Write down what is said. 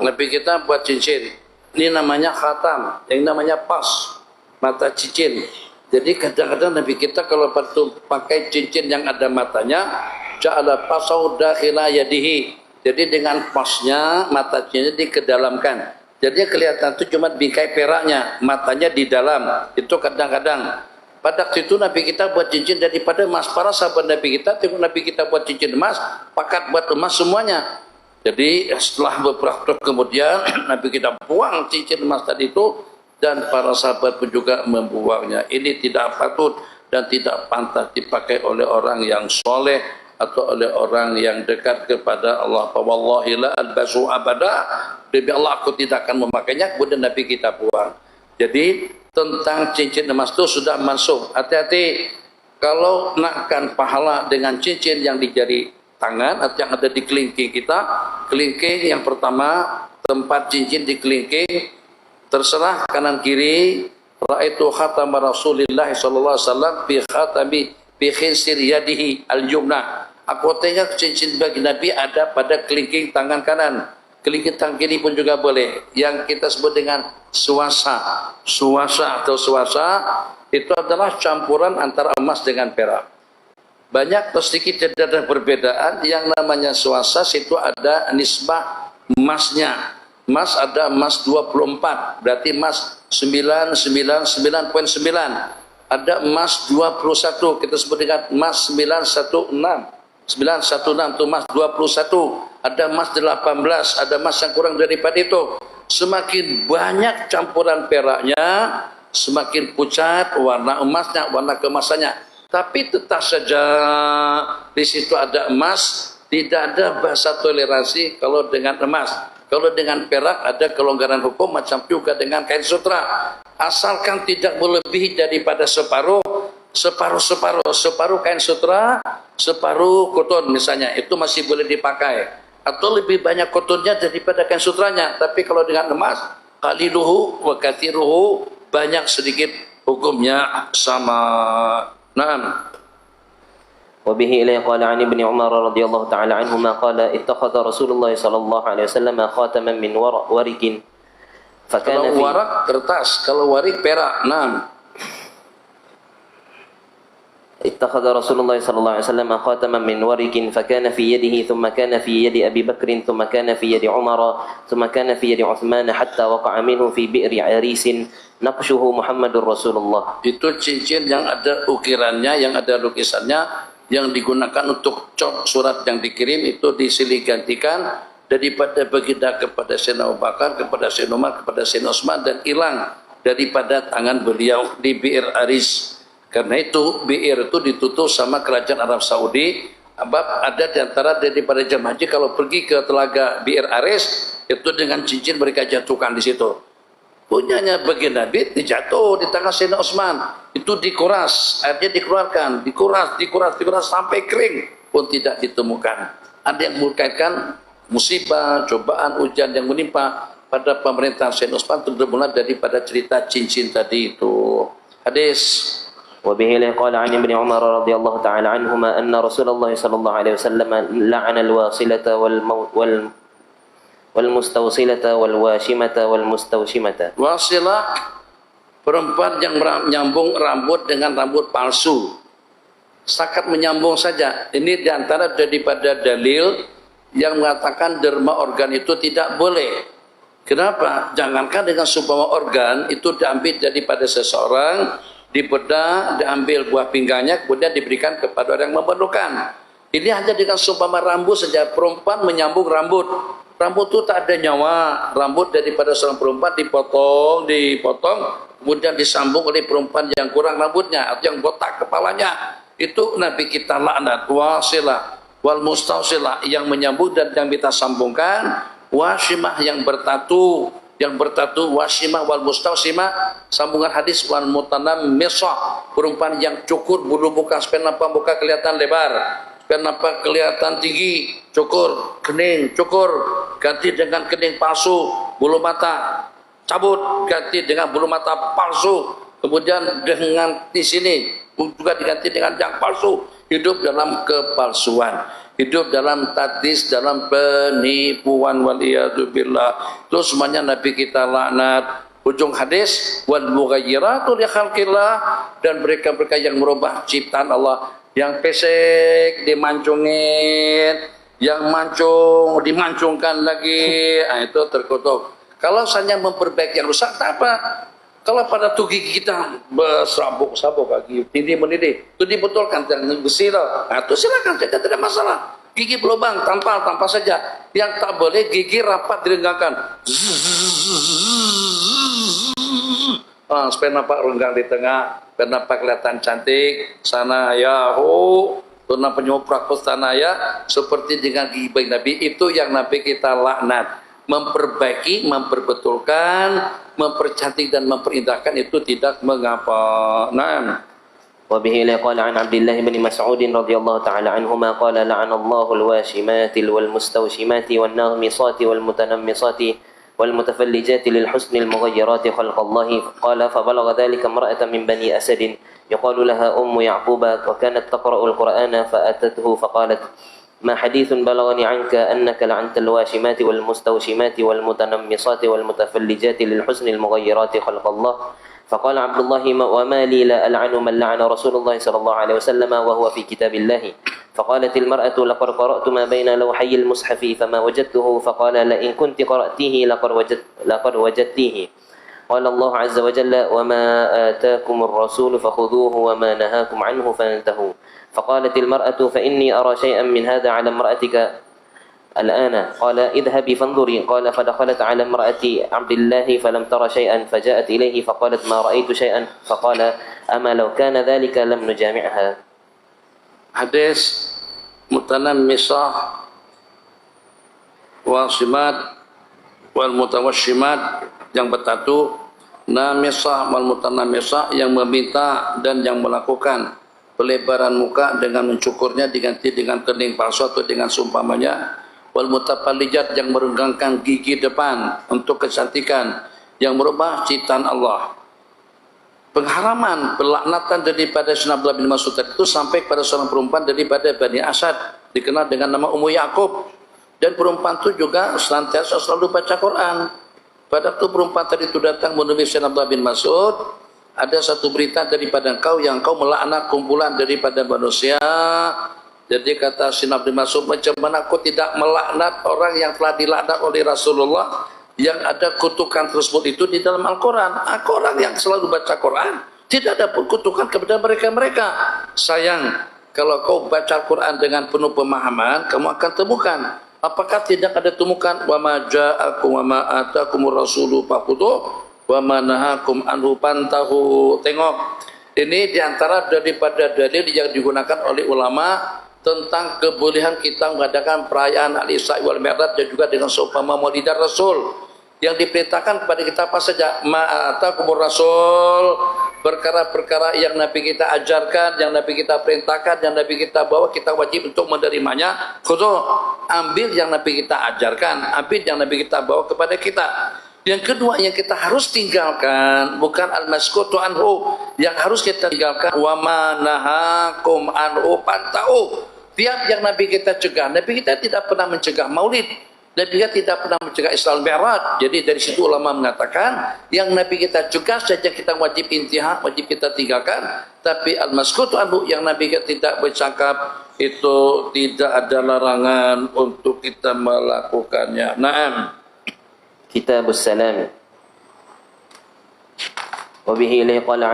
Nabi kita buat cincin. Ini namanya khatam, yang namanya pas, mata cincin. Jadi kadang-kadang Nabi kita kalau pakai cincin yang ada matanya, ja'ala pasau dakhila yadihi. Jadi dengan pasnya mata cincin dikedalamkan. Jadi kelihatan itu cuma bingkai peraknya, matanya di dalam. Itu kadang-kadang. Pada waktu itu Nabi kita buat cincin daripada emas. Para sahabat Nabi kita, tengok Nabi kita buat cincin emas, pakat buat emas semuanya. Jadi setelah beberapa kemudian Nabi kita buang cincin emas tadi itu dan para sahabat pun juga membuangnya. Ini tidak patut dan tidak pantas dipakai oleh orang yang soleh atau oleh orang yang dekat kepada Allah. Wallahi la albasu abada. Demi Allah aku tidak akan memakainya. Kemudian Nabi kita buang. Jadi tentang cincin emas itu sudah masuk. Hati-hati kalau nakkan pahala dengan cincin yang di jari tangan atau yang ada di kelingking kita. Kelingking yang pertama tempat cincin di kelingking. Terserah kanan kiri. Raitu khatam Rasulullah sallallahu alaihi wasallam bi khatami bi yadihi al-yumna. Aku tengok cincin bagi Nabi ada pada kelingking tangan kanan. Kelingking tangan kiri pun juga boleh. Yang kita sebut dengan suasa. Suasa atau suasa itu adalah campuran antara emas dengan perak banyak atau sedikit ada perbedaan. Yang namanya suasa situ ada nisbah emasnya. Emas ada emas 24 berarti emas 999.9 ada emas 21 kita sebut dengan emas 916 916 itu emas 21 ada emas 18 ada emas yang kurang daripada itu. Semakin banyak campuran peraknya semakin pucat warna emasnya warna kemasannya tapi tetap saja di situ ada emas tidak ada bahasa toleransi kalau dengan emas kalau dengan perak ada kelonggaran hukum macam juga dengan kain sutra. Asalkan tidak melebihi daripada separuh, separuh-separuh, separuh kain sutra, separuh koton misalnya, itu masih boleh dipakai. Atau lebih banyak kotonnya daripada kain sutranya. Tapi kalau dengan emas, kaliluhu wa kathiruhu, banyak sedikit hukumnya sama. Nah, وبه إليه قال عن ابن عمر رضي الله تعالى عنهما قال اتخذ رسول الله صلى الله عليه وسلم خاتما من ورق فكان kalau warak kertas kalau warik perak. nah اتخذ رسول الله صلى الله عليه وسلم خاتما من ورق فكان في يده ثم كان في يد أبي بكر ثم كان في يد عمر ثم كان في يد عثمان حتى وقع منه في بئر عريس نقشه محمد رسول الله itu cincin yang ada ukirannya yang ada lukisannya yang digunakan untuk cop surat yang dikirim itu disilih gantikan daripada baginda kepada Sayyidina Abu Bakar, kepada Sayyidina Umar, kepada Sayyidina Utsman dan hilang daripada tangan beliau di Bi'ir Aris. Karena itu Bi'ir itu ditutup sama kerajaan Arab Saudi. Sebab ada di antara daripada jemaah haji kalau pergi ke telaga Bi'ir Aris itu dengan cincin mereka jatuhkan di situ. Punyanya bagian Nabi dijatuh di tangan Sayyidina Utsman. Itu dikuras airnya dikeluarkan dikuras dikuras dikuras sampai kering pun tidak ditemukan. Ada yang mengkaitkan musibah cobaan hujan yang menimpa pada pemerintahan Sayyidina Utsman itu bermula daripada cerita cincin tadi itu. Hadis وبه قال عن ابن عمر رضي الله تعالى عنهما أن رسول الله صلى الله عليه وسلم لعن الواصلة والمو wal mustawsilata wal washimata wal mustawshimata. Wasilah perempuan yang menyambung rambut dengan rambut palsu. Sakat menyambung saja. Ini diantara daripada dalil yang mengatakan derma organ itu tidak boleh. Kenapa? Jangankan dengan sumpah organ itu diambil daripada seseorang, dibedah, diambil buah pinggangnya, kemudian diberikan kepada orang yang memerlukan. Ini hanya dengan sumpah rambut saja. Perempuan menyambung rambut. Rambut itu tak ada nyawa. Rambut daripada seorang perempuan dipotong dipotong kemudian disambung oleh perempuan yang kurang rambutnya atau yang botak kepalanya. Itu Nabi kita laknat. Wasilah wal mustausilah yang menyambung dan yang kita sambungkan wasimah yang bertatu yang bertatu wasimah wal mustausimah sambungan hadis wal mutanam misah perempuan yang cukur bulu muka sampai nampak muka kelihatan lebar Kenapa kelihatan tinggi? Cukur, kening, cukur, ganti dengan kening palsu, bulu mata, cabut, ganti dengan bulu mata palsu, kemudian dengan di sini juga diganti dengan yang palsu, hidup dalam kepalsuan. Hidup dalam tadis, dalam penipuan waliyadzubillah. Itu semuanya Nabi kita laknat. Ujung hadis wal mughayyiratu li khalqillah dan mereka-mereka yang merubah ciptaan Allah yang pesek dimancungin, yang mancung dimancungkan lagi, nah, itu terkutuk. Kalau hanya memperbaiki yang rusak, tak apa. Kalau pada tuh gigi kita bersabuk-sabuk lagi, tindih mendidih, itu dibetulkan dengan besi lah. Nah, itu silakan saja, tidak masalah. Gigi berlubang, tampal, tampal saja. Yang tak boleh gigi rapat direnggangkan. Ah, supaya nampak renggang di tengah, supaya nampak kelihatan cantik. Sana ya, ho, Tuna penyoprak sana ya, seperti dengan gigi Nabi, itu yang Nabi kita laknat. Memperbaiki, memperbetulkan, mempercantik dan memperindahkan itu tidak mengapa. Nah, وبه قال عن عبد الله بن مسعود رضي الله تعالى عنهما قال لعن الله الواشمات والمستوشمات والناغمصات والمتنمصات والمتفلجات للحسن المغيرات خلق الله قال فبلغ ذلك امرأة من بني أسد يقال لها أم يعقوب وكانت تقرأ القرآن فأتته فقالت ما حديث بلغني عنك أنك لعنت الواشمات والمستوشمات والمتنمصات والمتفلجات للحسن المغيرات خلق الله. فقال عبد الله ما- وما لي لا ألعن من لعن رسول الله صلى الله عليه وسلم وهو في كتاب الله. فقالت المرأة لقد قرأت ما بين لوحي المصحف فما وجدته. فقال لئن كنت قرأتيه لقد, وجدت لقد وجدتيه قال الله عز وجل وما آتاكم الرسول فخذوه وما نهاكم عنه فانتهوا. فقالت المرأة فإني أرى شيئا من هذا على امرأتك الآن. قال اذهبي فانظري. قال فدخلت على امرأة عبد الله فلم تر شيئا فجاءت إليه فقالت ما رأيت شيئا؟ فقال أما لو كان ذلك لم نجامعها. mutanammisah wasimat wal mutawashimat yang bertatu namisah wal mutanammisah yang meminta dan yang melakukan pelebaran muka dengan mencukurnya diganti dengan kening palsu atau dengan sumpamanya. Wal mutafallijat yang merenggangkan gigi depan untuk kecantikan yang merubah ciptaan Allah. Pengharaman pelaknatan daripada Sayyidina Abdullah bin Mas'ud itu sampai kepada seorang perempuan daripada Bani Asad dikenal dengan nama Ummu Yakub dan perempuan itu juga senantiasa selalu baca Quran pada waktu perempuan tadi itu datang menemui Sayyidina Abdullah bin Mas'ud ada satu berita daripada engkau yang kau melaknat kumpulan daripada manusia jadi kata Sayyidina bin Mas'ud macam mana aku tidak melaknat orang yang telah dilaknat oleh Rasulullah yang ada kutukan tersebut itu di dalam Al-Quran. Aku orang yang selalu baca Quran. Tidak ada pun kutukan kepada mereka-mereka. Sayang, kalau kau baca Al-Quran dengan penuh pemahaman, kamu akan temukan. Apakah tidak ada temukan? Wa ma ja'akum wa ma atakumur rasulu fakutuh wa ma nahakum anhu pantahu. Tengok. Ini di antara daripada dalil yang digunakan oleh ulama tentang kebolehan kita mengadakan perayaan Al-Isra wal Mi'raj dan juga dengan seumpama Maulidah Rasul yang diperintahkan kepada kita apa saja ma'ata kubur rasul perkara-perkara yang Nabi kita ajarkan yang Nabi kita perintahkan yang Nabi kita bawa kita wajib untuk menerimanya. Khusus ambil yang Nabi kita ajarkan ambil yang Nabi kita bawa kepada kita. Yang kedua yang kita harus tinggalkan bukan al-maskutu anhu yang harus kita tinggalkan wa manahakum anhu pantau tiap yang Nabi kita cegah Nabi kita tidak pernah mencegah maulid dan dia tidak pernah mencegah Islam berat, Jadi dari situ ulama mengatakan yang Nabi kita cegah saja kita wajib intiha, wajib kita tinggalkan. Tapi al-maskutu anhu yang Nabi kita tidak bercakap itu tidak ada larangan untuk kita melakukannya. Naam. Kitab Salam. Wabihi ilaihi